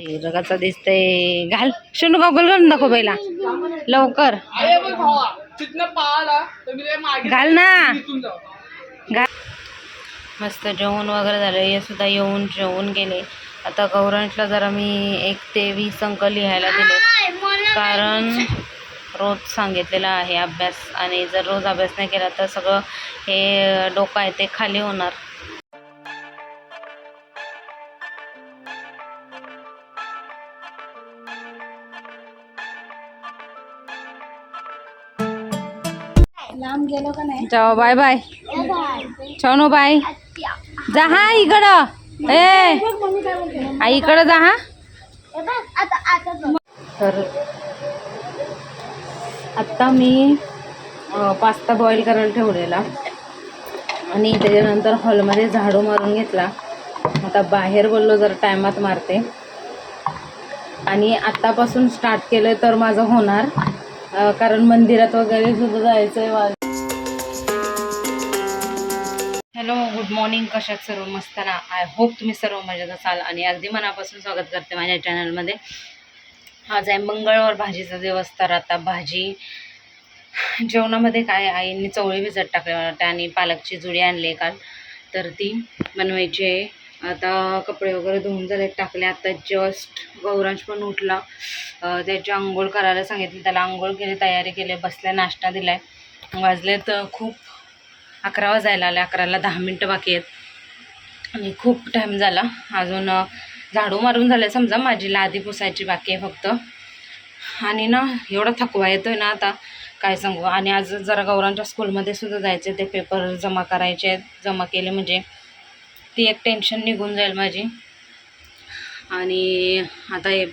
रगाचा दिसतंय. घाल. शनू गॉगल घालून दाखव पहिला. लवकर. घाल ना. घाल. मस्त जेवण वगैरे झालं. हे सुद्धा येऊन जेवून गेले. आता गौरांशला जरा मी एक ते वीस अंक लिहायला दिले. कारण रोज सांगितलेला आहे अभ्यास. आणि जर रोज अभ्यास नाही केला तर सगळं हे डोकं आहे ते खाली होणार. लांब गेलो का नाही? जाओ बाय बाय. छानो बाय. जा हा इकडं. ए. आई इकडं जा हा. तर आत्ता मी पास्ता बॉईल करायला ठेवलेला. आणि त्याच्यानंतर हॉलमध्ये झाडू मारून घेतला. आता बाहेर बोललो जर टायमात मारते. आणि आत्तापासून स्टार्ट केलं तर माझं होणार. कारण मंदिरात वगैरे सुद्धा जायचं आहे हॅलो गुड मॉर्निंग कशात सर्व मस्त ना? आय होप तुम्ही सर्व मजेत असाल आणि अगदी मनापासून स्वागत करते माझ्या चॅनलमध्ये आज आहे मंगळवार भाजीचा दिवस तर आता भाजी जेवणामध्ये काय आईंनी चवळी भिजत टाकले. मला आणि पालकची जुडी आणली काल. तर ती बनवायची आहे. आता कपडे वगैरे धुवून झाले टाकले आता जस्ट गौरांश पण उठला. त्याची आंघोळ करायला सांगितली त्याला आंघोळ केली तयारी केली बसल्या नाश्ता दिलाय. वाजले तर खूप अकरा वाजायला आले अकराला दहा मिनटं बाकी आहेत. आणि खूप टाईम झाला. अजून झाडू मारून झालं समजा माझी लादी पुसायची बाकी आहे फक्त. आणि ना एवढा थकवा येतोय ना आता. काय सांगू? आणि आज जरा गौरांच्या स्कूलमध्ये सुद्धा जायचे ते पेपर जमा करायचे आहेत जमा केले म्हणजे ती एक टेन्शन निघून जाईल माझी. आणि आता हे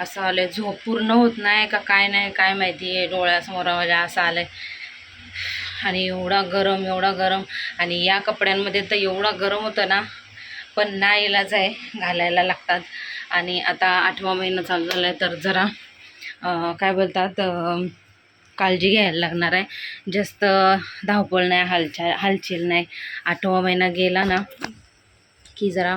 असं आलं आहे झोप पूर्ण होत नाही का काय नाही काय माहिती आहे डोळ्यासमोर माझ्या असं आलं आहे आणि एवढा गरम एवढा गरम. आणि या कपड्यांमध्ये तर एवढा गरम होतं ना पण नाही इलाज आहे घालायला लागतात. आणि आता आठवा महिना चालू झाला आहे तर जरा काय बोलतात काळजी घ्यायला लागणार आहे. जास्त धावपळ नाही हालचाल हालचेल नाही. आठवा महिना गेला ना की जरा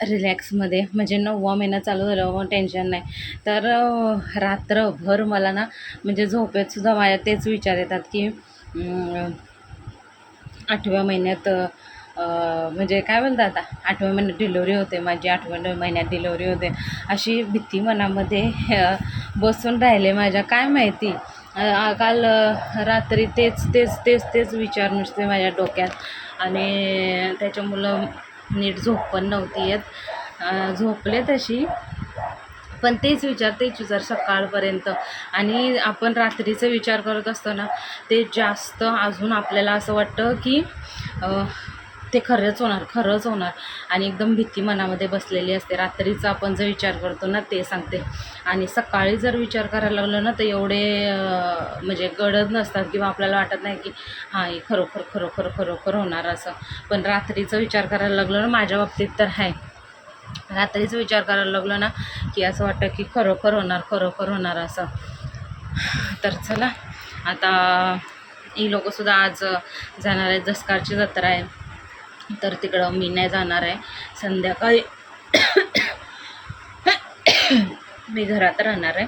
रिलॅक्समध्ये म्हणजे नववा महिना चालू झाल्यावर मग टेन्शन नाही. तर रात्रभर मला ना म्हणजे झोपेतसुद्धा माझ्या तेच विचार येतात की आठव्या महिन्यात म्हणजे काय बोलतात आता? आठव्या महिन्यात डिलिव्हरी होते माझी आठव्या महिन्यात डिलिव्हरी होते. अशी भीती मनामध्ये बसून राहिले माझ्या. काय माहिती? काल रात्री तेच तेच तेच तेच विचार नुसते माझ्या डोक्यात. आणि त्याच्यामुळं नीट झोप पण नव्हती येत. झोपले तशी. पण तेच विचार तेच विचार सकाळपर्यंत. आणि आपण रात्रीचा विचार करत असतो ना ते जास्त अजून आपल्याला असं वाटतं की ते खरंच होणार खरंच होणार. आणि एकदम भीती मनामध्ये बसलेली असते. रात्रीचा आपण जो विचार करतो ना ते सांगते. आणि सकाळी जर विचार करायला लागलो ना तर एवढे म्हणजे गडद नसतात किंवा आपल्याला वाटत नाही की हां हे खरोखर खरोखर खरोखर होणार असं. पण रात्रीचा विचार करायला लागलो ना माझ्या बाबतीत तर आहे रात्रीच विचार करायला लागलो ना की असं वाटतं की खरोखर होणार खरोखर होणार असं. तर चला आता ही लोकंसुद्धा आज जाणार आहेत. जसकारची जत्रा आहे. तर तिकडं मी नाही जाणार आहे. संध्याकाळी मी घरात राहणार आहे.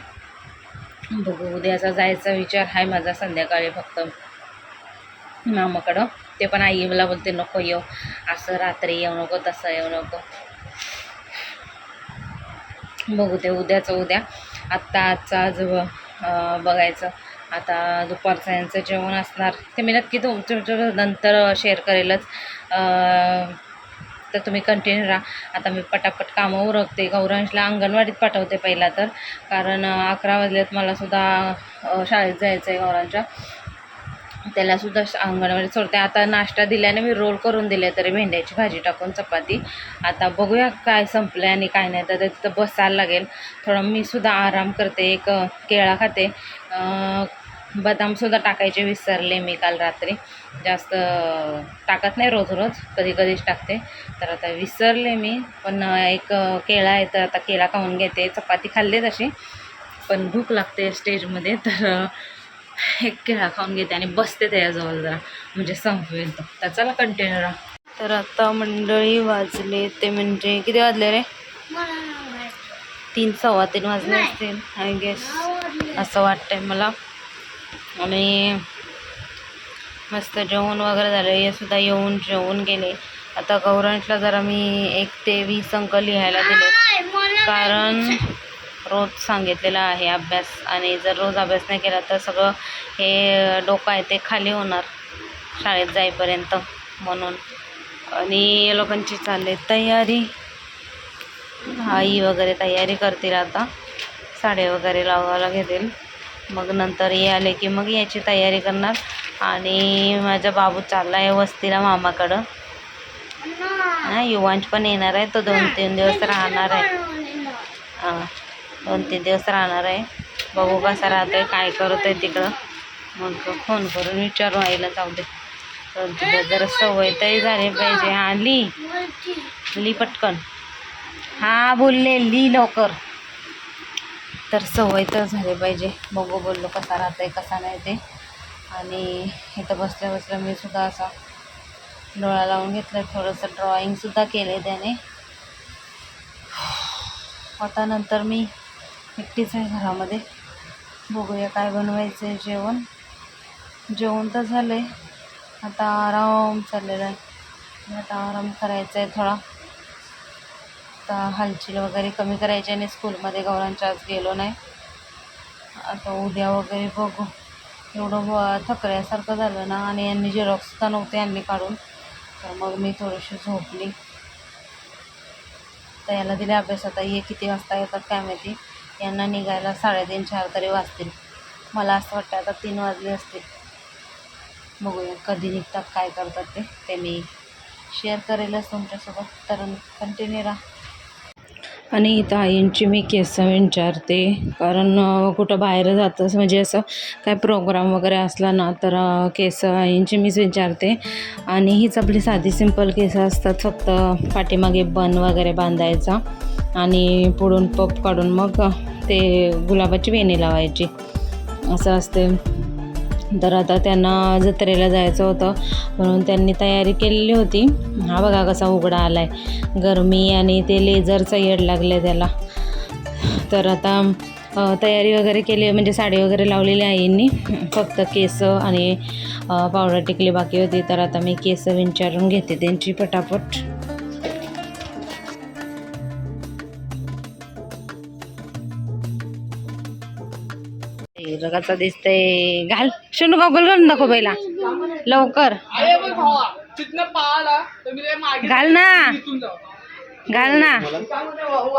बघू उद्याचा जायचा विचार आहे माझा संध्याकाळी फक्त. मामाकडं. ते पण आई मला बोलते नको येऊ. असं रात्री येऊ नको तसं येऊ नको. बघू ते उद्याचं उद्या. आत्ता आजचं आज बघायचं. आता दुपारचं यांचं जेवण असणार. ते मी नक्की तुमच्या तुमच्या नंतर शेअर करेलच तर तुम्ही कंटिन्यू राहा. आता मी पटापट कामं उरकते. गौरांशला अंगणवाडीत पाठवते पहिला तर. कारण अकरा वाजलेत मला सुद्धा शाळेत जायचं आहे गौरांच्या त्यालासुद्धा श- अंगणवाडीत सोडते. आता नाश्ता दिल्याने मी रोल करून दिले तरी भेंड्याची भाजी टाकून चपाती. आता बघूया काय संपलं आणि काय नाही. तर तिथं बसायला लागेल. थोडं मी सुद्धा आराम करते. एक केळा खाते. बदामसुद्धा टाकायचे विसरले मी काल रात्री. जास्त टाकत नाही रोज रोज कधी कधीच टाकते. तर आता विसरले मी पण एक केळा आहे तर आता केळा खाऊन घेते. चपाती खाल्ली तशी पण भूक लागते स्टेजमध्ये तर एक केळा खाऊन घेते आणि बसते त्याच्याजवळ जरा म्हणजे संपवेल तर चला कंटिन्यू राहा. तर आता मंडळी वाजले ते म्हणजे किती वाजले रे? तीन सव्वा तीन वाजले असतील आय गेस असं वाटतंय मला. आणि मस्त जेवण वगैरे झालं. हे सुद्धा येऊन जेवून गेले. आता गौरांशला जरा मी एक ते वीस अंक लिहायला दिले कारण रोज सांगितलेला आहे अभ्यास आणि जर रोज अभ्यास नाही केला तर सगळं हे डोकं आहे ते खाली होणार शाळेत जाईपर्यंत म्हणून. आणि या लोकांची चालली तयारी. आई वगैरे तयारी करतील आता. साडे वगैरे लावायला घेतील. मग नंतर हे आले की मग याची तयारी करणार. आणि माझा बाबू चालला आहे वस्तीला मामाकडं. हा युवांश पण येणार आहे. तो दोन तीन दिवस राहणार आहे. हां दोन तीन दिवस राहणार आहे. बघू कसा आहे काय करत आहे तिकडं. मग फोन करून विचारू आईला जाऊ दे. दोन तीन जरा सवय तरी झाली पाहिजे. हा ली. ली पटकन. हा बोलले ली लवकर. तर सवय तर झाली पाहिजे. बघू बोललो कसा राहतंय कसा नाही ते. आणि इथं बसल्या बसल्या मी सुद्धा असा डोळा लावून घेतलं. थोडंसं ड्रॉइंगसुद्धा केलं आहे त्याने. आता नंतर मी एकटीच आहे घरामध्ये. बघूया काय बनवायचं आहे जेवण. जेवण तर झालं आहे आता आराम चाललेला आहे. आता आराम करायचा आहे थोडा. आता हालचाल वगैरे कमी करायची आणि स्कूलमध्ये गौरांच्या आज गेलो नाही. आता उद्या वगैरे बघू. एवढं थकल्यासारखं झालं ना आणि यांनी झेरॉक्ससुद्धा नव्हते यांनी काढून. तर मग मी थोडीशी झोपली. तर याला दिले अभ्यास. आता ये किती वाजता येतात काय माहिती? यांना निघायला साडेतीन चार तरी वाजतील. मला असं वाटतं आता तीन वाजले असतील. बघूया कधी निघतात काय करतात ते. ते मी शेअर करेलच तुमच्यासोबत. तर कंटिन्यू राहा. आणि इथं आईंची मी केस विचारते. कारण कुठं बाहेर जातं म्हणजे असं काय प्रोग्राम वगैरे असला ना तर केसं केस आईंची मीच विचारते. आणि हीच आपली साधी सिंपल केस असतात फक्त पाठीमागे बन वगैरे बांधायचा. आणि पुढून पप काढून मग ते गुलाबाची वेणी लावायची. असं असते. तर आता त्यांना जत्रेला जायचं होतं. म्हणून त्यांनी तयारी केलेली होती. हा बघा कसा उघडा आला आहे गरमी आणि ते लेझरचा येड लागलं आहे त्याला. तर आता तयारी वगैरे केली म्हणजे साडी वगैरे लावलेली आईंनी फक्त केस आणि पावडर टिकली बाकी होती. तर आता मी केस विंचारून घेते त्यांची पटापट. रगाचा दिसतंय. घाल. शून्य गॉगल घालून दाखव पहिला. लवकर. घाल ना. घाल ना.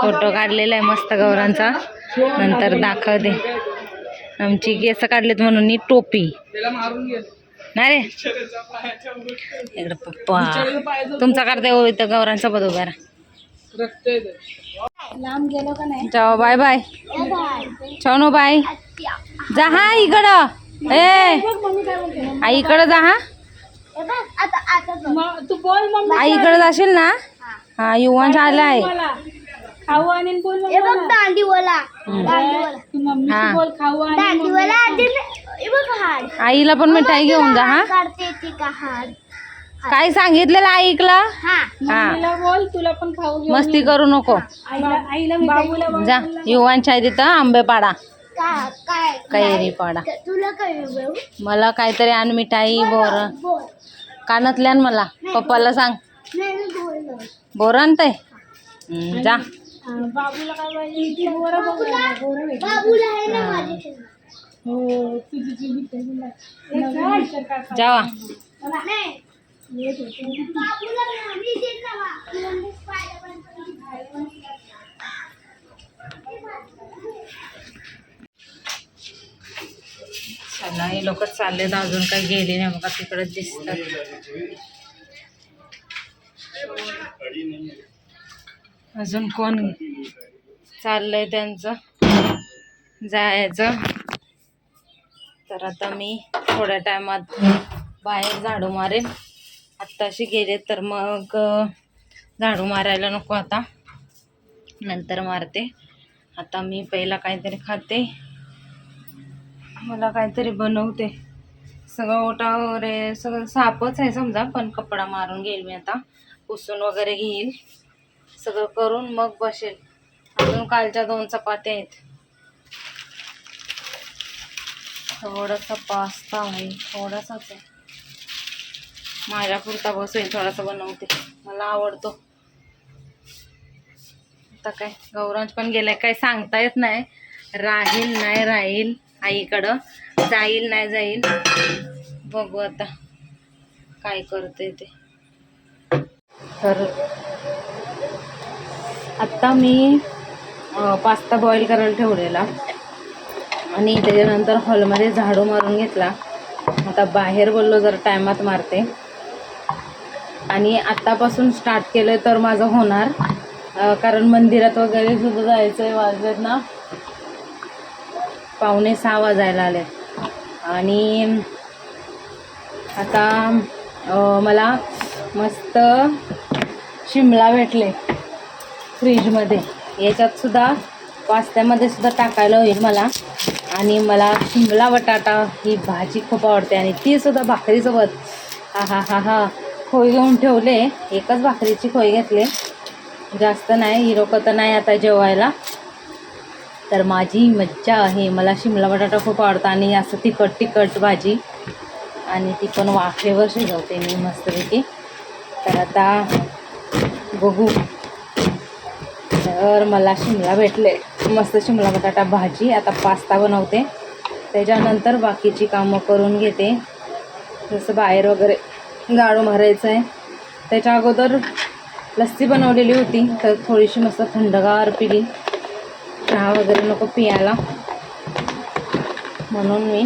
फोटो काढलेला आहे मस्त गौरांचा. नंतर दाखवते. आमची केस काढलेत म्हणून ही टोपी. नाही रे. इकडे पप्पा. तुमचा काढते हो इथं गौरांचा बघ उभा राहा. लांब गेलो का नाही? जाओ बाय बाय. बाय छानो बाय जा हा इकडं. ए. आई इकडं जा हा. ए बघ आता आता बघ. तू बोल मम्मी आई इकडं जाशील ना? हा युवांश आला आहे. खाऊ आणि बोल ए बघ दांडीवाला. दांडीवाला. तू मम्मी हा. बोल खाऊ आणि दांडीवाला आधी ए बघ हाड आईला पण मिठाई घेऊन जा हा. काढते ती का हाड काय सांगितलेलं ऐकलं हा. बोल तुला पण खाऊ मस्ती करू नको. आईला आईला बाबूला जा आहे तिथं आंबे पाडा. काय कैरी पाडा. तुला काय बोल? मला काहीतरी आण मिठाई बोर. बोल. कानातल्या आण मला. पप्पाला सांग. नाही मी बोललो बोर आणतंय? हम्म, जा. बाबूला काय पाहिजे ती बोरा बाबूला आहे ना माझ्या हो तुझी जावा मी चला हे लोक चाललेत अजून काही गेले नाही बघा तिकडे दिसतात. अजून कोण चाललंय त्यांचं? जायचं. तर आता मी थोड्या टायमात बाहेर झाडू मारेन. आत्ताशी गेले तर मग झाडू मारायला नको आता. नंतर मारते. आता मी पहिला काहीतरी खाते. मला काहीतरी बनवते. सगळं ओटा वगैरे सगळं सापच आहे समजा पण कपडा मारून घेईल मी आता. पुसून वगैरे घेईल. सगळं करून मग बसेल. अजून कालच्या दोन चपात्या आहेत. थोडासा पास्ता आहे. थोडासाच आहे. माझ्या पुरता बसून थोडासा बनवते. मला आवडतो. आता काय गौरांज पण गेलाय. काय सांगता येत नाही. राहील नाही राहील. आईकडं. जाईल नाही जाईल. बघू आता काय करते ते. तर आत्ता मी पास्ता बॉईल करायला ठेवलेला. आणि त्याच्यानंतर हॉलमध्ये झाडू मारून घेतला. आता बाहेर बोललो जर टायमात मारते. आणि आत्तापासून स्टार्ट केलं तर माझं होणार. कारण मंदिरात वगैरे सुद्धा जायचं आहे वाजलेत ना. पावणे सहा वाजायला आले. आणि आता मला मस्त शिमला भेटले. फ्रीजमध्ये. याच्यात सुद्धा पास्त्यामध्ये सुद्धा टाकायला होईल मला. आणि मला शिमला बटाटा ही भाजी खूप आवडते. आणि ती सुद्धा भाकरीसोबत. हा हा हा हा. खोय घेऊन ठेवले. एकच भाकरीची खोय घेतले. जास्त नाही हिरोकं तर नाही आता जेवायला. तर माझी मज्जा आहे. मला शिमला बटाटा खूप आवडतो आणि असं तिखट तिखट भाजी. आणि ती पण वाफेवर शिजवते मी मस्तपैकी. तर आता बघू. तर मला शिमला भेटले. मस्त शिमला बटाटा भाजी. आता पास्ता बनवते. त्याच्यानंतर बाकीची कामं करून घेते. जसं बाहेर वगैरे गाळू मारायचं आहे. त्याच्या अगोदर लस्सी बनवलेली होती तर थोडीशी मस्त थंडगार पिली. चहा वगैरे नको पियाला. म्हणून मी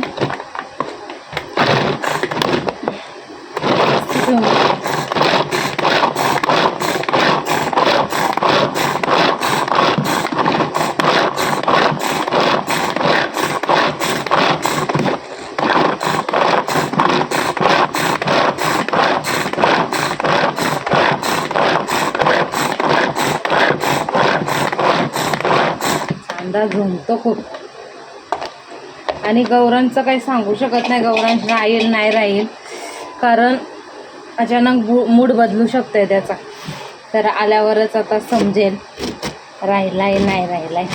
लस्सी पिऊन झुमतो खूप. आणि गौरांचं काही सांगू शकत नाही गौरांश राहील नाही राहील. कारण अचानक बु मूड बदलू शकतोय त्याचा. तर आल्यावरच आता समजेल. राहिलाय नाही राहिलाय.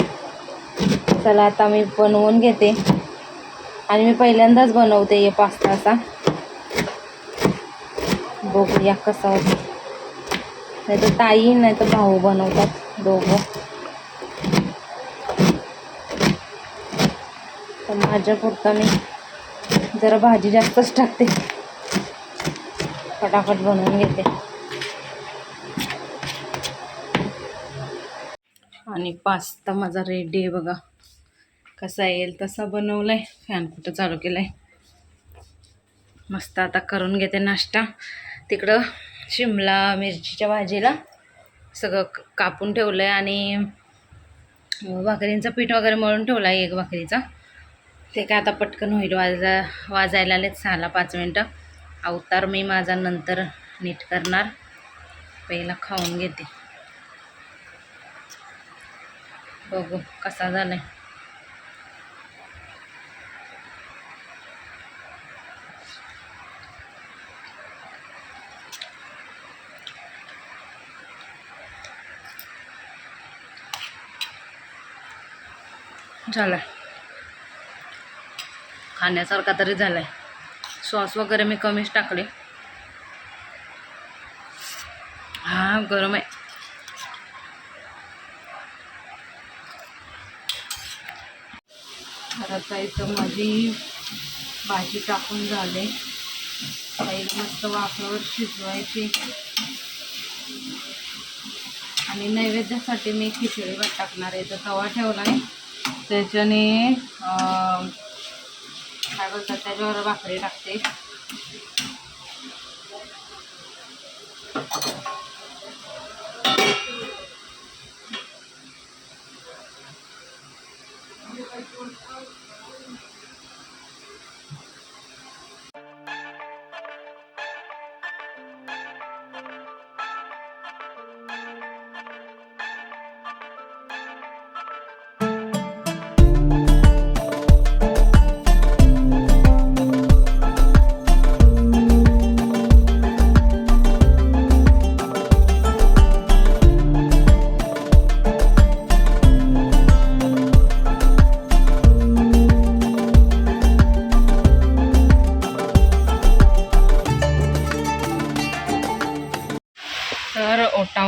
चला आता मी बनवून घेते. आणि मी पहिल्यांदाच बनवते हे पास्ता असा. बघूया कसा होतो. नाही तर ताई नाही तर भाऊ बनवतात दोघं. माझ्या पुरता मी जरा भाजी जास्तच टाकते. फटाफट बनवून घेते. आणि पास्ता माझा रेडी आहे बघा. कसा येईल तसा बनवलाय. फॅन कुठं चालू केलाय. मस्त आता करून घेते नाश्ता. तिकडं शिमला मिरचीच्या भाजीला सगळं कापून ठेवलं आहे आणि भाकरींचं पीठ वगैरे मळून ठेवलं आहे एक भाकरीचा. ते काय आता पटकन होईल वाजा वाजायला आलेत सहाला पाच मिनटं. अवतार मी माझा नंतर नीट करणार. पहिला खाऊन घेते. बघू कसा झालाय. झालं. खाण्यासारखा तरी झाला आहे सॉस वगैरे मी कमीच टाकले. हा गरम आहे. आता इथं माझी भाजी टाकून झाले. काही मस्त वाफेवर शिजवायची. आणि नैवेद्यासाठी मी खिचडी भात टाकणार आहे. तर तवा ठेवला आहे त्याच्याने काय बोलतात त्याच्यावर भाकरी टाकते.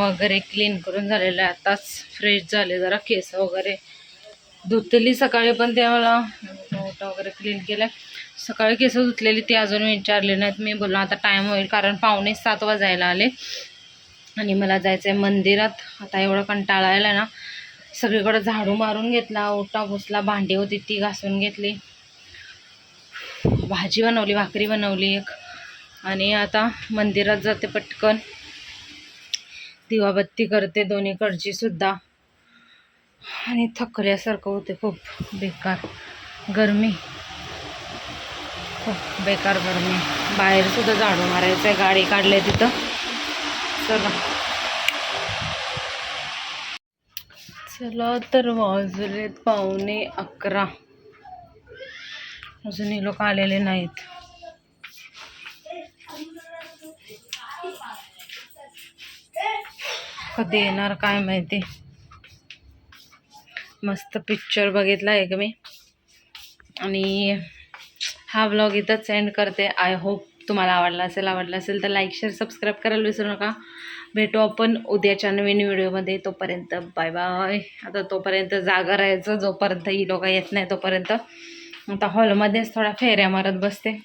वगैरे क्लीन करून झालेलं आहे. आताच फ्रेश झाले जरा केस वगैरे. धुतली सकाळी पण ते मला ओटा वगैरे क्लीन केलं सकाळी केस धुतलेली ती अजून विचारली नाहीत. मी बोललो आता टाईम होईल कारण पावणे सात वाजायला आले आणि मला जायचं आहे मंदिरात. आता एवढं कंटाळा आला ना सगळीकडं झाडू मारून घेतला ओटा पुसला भांडी होती ती घासून घेतली. भाजी बनवली भाकरी बनवली एक. आणि आता मंदिरात जाते पटकन. दिवाबत्ती करते दोन्हीकडची सुद्धा. आणि थकल्यासारखं होते खूप. बेकार गरमी. खूप बेकार गरमी. बाहेर सुद्धा झाडू मारायचं आहे गाडी काढली तिथं. चला. चला तर वाजलेत पावणे अकरा. अजूनही लोक आलेले नाहीत. कधी येणार काय माहिती? मस्त पिक्चर बघितला आहे का मी? आणि हा ब्लॉग इथंच सेंड करते. आय होप तुम्हाला आवडला असेल आवडला असेल तर लाईक शेअर सबस्क्राईब करायला विसरू नका. भेटू आपण उद्याच्या नवीन व्हिडिओमध्ये तोपर्यंत बाय बाय आता तोपर्यंत जागा राहायचं जोपर्यंत ही लोक येत नाही तोपर्यंत. आता हॉलमध्येच थोडा फेऱ्या मारत बसते.